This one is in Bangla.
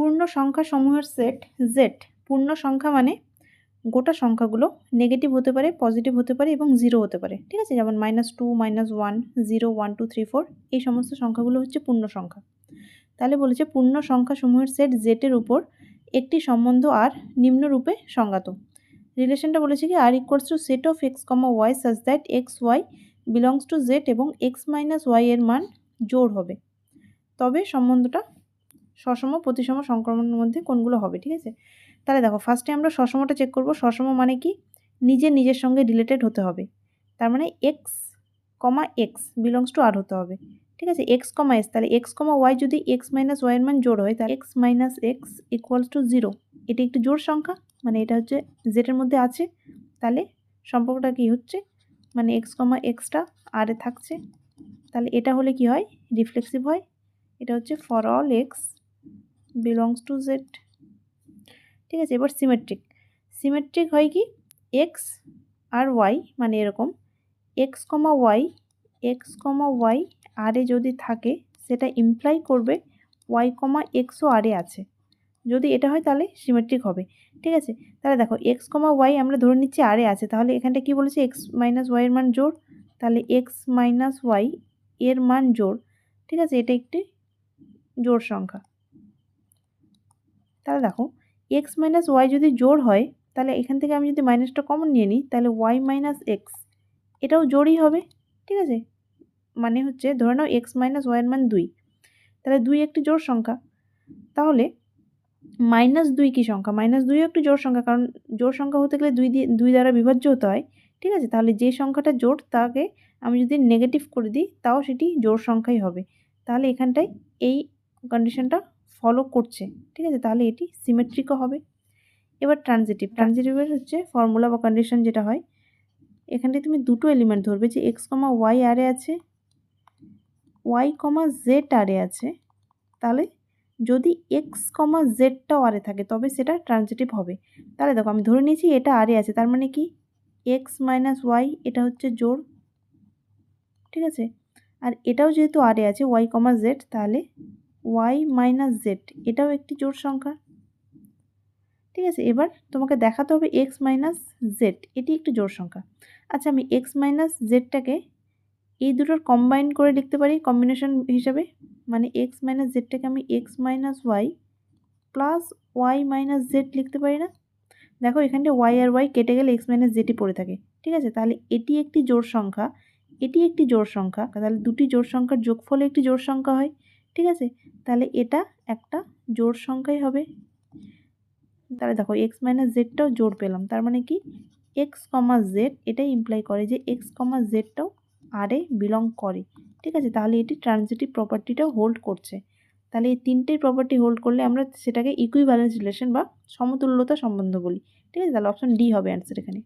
পূর্ণ সংখ্যা সমূহের সেট জেড পূর্ণ সংখ্যা মানে গোটা সংখ্যাগুলো নেগেটিভ হতে পারে পজিটিভ হতে পারে এবং জিরো হতে পারে। ঠিক আছে? যেমন minus two minus one zero one two three four এই সমস্ত সংখ্যাগুলো হচ্ছে পূর্ণ সংখ্যা। তাহলে বলেছে পূর্ণ সংখ্যা সমূহের সেট জেটের উপর একটি সম্বন্ধ আর নিম্নরূপে সংজ্ঞাত। রিলেশনটা বলেছে কি R equals to set of X comma Y such that X Y belongs to Z এবং এক্স মাইনাস ওয়াই এর মান জোর হবে। তবে সম্বন্ধটা সসম, প্রতিসম সংক্রমণের মধ্যে কোনগুলো হবে, ঠিক আছে? তাহলে দেখো ফার্স্টে আমরা সসমটা চেক করব। সসম মানে কি? নিজে নিজের সঙ্গে রিলেটেড হতে হবে। তার মানে X comma X belongs to R হতে হবে। ঠিক আছে? এক্স কমা এস তাহলে এক্স কমা ওয়াই যদি এক্স মাইনাস ওয়াইয়ের মান জোড় হয়, তাহলে X minus X equals to zero এটি একটি জোড় সংখ্যা মানে এটা হচ্ছে জেটের মধ্যে আছে। তাহলে সম্পর্কটা কি হচ্ছে? মানে এক্স কমা এক্সটা আরে থাকছে। তাহলে এটা হলে কি হয়? রিফ্লেক্সিভ হয়। এটা হচ্ছে for all X belongs to Z ঠিক আছে, এবার সিমেট্রিক সিমেট্রিক হয় কি? এক্স আর ওয়াই মানে এরকম। X comma Y X comma Y আরে যদি থাকে, সেটা ইমপ্লাই করবে ওয়াই কমা এক্সও আরে আছে। যদি এটা হয় তাহলে সিমেট্রিক হবে। ঠিক আছে, তাহলে দেখো এক্স কমা ওয়াই আমরা ধরে নিচ্ছি আরে আছে। তাহলে এখানটা কি বলেছে? এক্স মাইনাস ওয়াইয়ের মান জোর তাহলে এক্স মাইনাস ওয়াই এর মান জোর ঠিক আছে, এটা একটি জোর সংখ্যা। তাহলে দেখো এক্স মাইনাস ওয়াই যদি জোর হয়, তাহলে এখান থেকে আমি যদি মাইনাসটা কমন নিয়ে নিই, তাহলে ওয়াই মাইনাস এক্স এটাও জোরই হবে, ঠিক আছে? মানে হচ্ছে ধরে নাও এক্স মাইনাস ওয়াইয়ের মান দুই, তাহলে দুই একটি জোর সংখ্যা, তাহলে মাইনাস দুই কী সংখ্যা? মাইনাস দুই একটি জোর সংখ্যা, কারণ জোর সংখ্যা হতে গেলে দুই দিয়ে, দুই দ্বারা বিভাজ্য হতে হয়, ঠিক আছে? তাহলে যে সংখ্যাটা জোর তাকে আমি যদি নেগেটিভ করে দিই, তাও সেটি জোর সংখ্যাই হবে, তাহলে এখানটায় এই কন্ডিশনটা ফলো করছে, ঠিক আছে? তাহলে এটি সিমেট্রিকও হবে। এবার ট্রানজিটিভ ট্রানজিটিভের হচ্ছে ফর্মুলা বা কন্ডিশন যেটা হয় এখানটায় তুমি দুটো এলিমেন্ট ধরবে, যে এক্স কমা ওয়াই আরে আছে ওয়াই কমা জেড আরে আছে, তাহলে যদি এক্স কমা জেডটাও আরে থাকে, তবে সেটা ট্রানজিটিভ হবে। তাহলে দেখো, আমি ধরে নিয়েছি এটা আরে আছে, তার মানে কি? এক্স মাইনাস ওয়াই এটা হচ্ছে জোর ঠিক আছে? আর এটাও যেহেতু আরে আছে ওয়াই কমা জেড তাহলে ওয়াই মাইনাস জেড, এটাও একটি জোড় সংখ্যা। ঠিক আছে, এবার তোমাকে দেখাতে হবে এক্স মাইনাস জেড, এটি একটি জোড় সংখ্যা। আচ্ছা আমি এক্স মাইনাস জেডটাকে এই দুটোর কম্বাইন করে লিখতে পারি কম্বিনেশন হিসাবে। মানে এক্স মাইনাস জেডটাকে আমি X minus Y plus Y minus Z লিখতে পারি না। দেখো এখানটা ওয়াই আর ওয়াই কেটে গেলে এক্স মাইনাস জেডই পড়ে থাকে। ঠিক আছে, তাহলে এটি একটি জোড় সংখ্যা, এটি একটি জোড় সংখ্যা, তাহলে দুটি জোড় সংখ্যার যোগফলে একটি জোড় সংখ্যা হয়। ঠিক আছে? তাহলে এটা একটা জোর সংখ্যাই হবে। তাহলে দেখো এক্স মাইনাস জেডটাও জোর পেলাম। তার মানে কি? এক্স কমা জেড এটাই ইমপ্লাই করে যে এক্স কমা জেডটাও আরে বিলং করে। ঠিক আছে? তাহলে এটি ট্রানজিটিভ প্রপার্টিটাও হোল্ড করছে। তাহলে এই তিনটের প্রপার্টি হোল্ড করলে আমরা সেটাকে ইকুইভ্যালেন্স রিলেশন বা সমতুল্যতা সম্বন্ধ বলি। ঠিক আছে? তাহলে অপশন ডি হবে অ্যান্সার এখানে।